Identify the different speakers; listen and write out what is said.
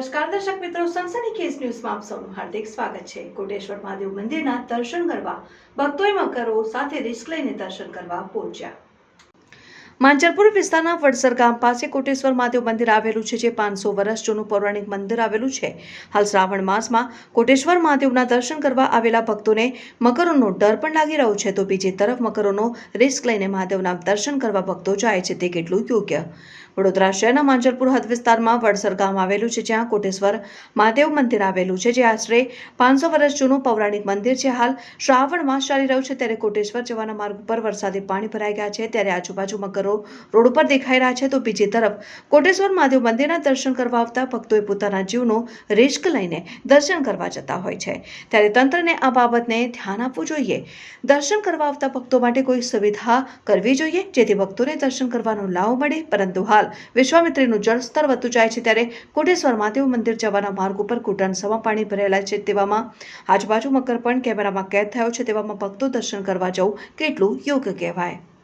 Speaker 1: નમસ્કાર, દર્શક મિત્રો, સનસની કેસ ન્યૂઝમાં આપ સૌનું હાર્દિક સ્વાગત છે. કોટેશ્વર મહાદેવ મંદિરના દર્શન કરવા, ભક્તોએ મકરો સાથે રિસ્ક લઈને દર્શન કરવા પહોંચ્યા. માંજરપુર વિસ્તારના વડસર ગામ પાસે કોટેશ્વર મહાદેવ મંદિર આવેલું છે, જે પાંચસો વર્ષ જૂનું પૌરાણિક મંદિર આવેલું છે. હાલ શ્રાવણ માસમાં કોટેશ્વર મહાદેવના દર્શન કરવા આવેલા ભક્તોને મકરોનો ડર પણ લાગી રહ્યો છે. તો બીજી તરફ મકરોનો રિસ્ક લઈને મહાદેવના દર્શન કરવા ભક્તો જાય છે. તે કેટલું યોગ્ય વડોદરા શહેરના માંજલપુર હદ વિસ્તારમાં વડસર ગામ આવેલું છે, જ્યાં કોટેશ્વર મહાદેવ મંદિર આવેલું છે, જે આશરે પાંચસો વર્ષ જૂનું પૌરાણિક મંદિર છે. હાલ શ્રાવણ માસ ચાલી રહ્યું છે, ત્યારે કોટેશ્વર જવાના માર્ગ ઉપર વરસાદી પાણી ભરાઈ ગયા છે. ત્યારે આજુબાજુ મકરો રોડ ઉપર દેખાઈ રહ્યા છે. તો બીજી તરફ કોટેશ્વર મહાદેવ મંદિરના દર્શન કરવા આવતા ભક્તોએ પોતાના જીવનો રિસ્ક લઈને દર્શન કરવા જતા હોય છે. ત્યારે તંત્રને આ બાબતને ધ્યાન આપવું જોઈએ. દર્શન કરવા આવતા ભક્તો માટે કોઈ સુવિધા કરવી જોઈએ, જેથી ભક્તોને દર્શન કરવાનો લાભ મળે. પરંતુ હાલ વિશ્વામિત્રીનું જળસ્તર વધતું જાય છે ત્યારે કોટેશ્વર મહાદેવ મંદિર જવાના માર્ગ ઉપર ઘૂંટણસમાં પાણી ભરેલા છે તેવામાં આજુબાજુ મકર પણ કેમેરામાં કેદ થયો છે તેવામાં ભક્તો દર્શન કરવા જવું કેટલું યોગ્ય કહેવાય.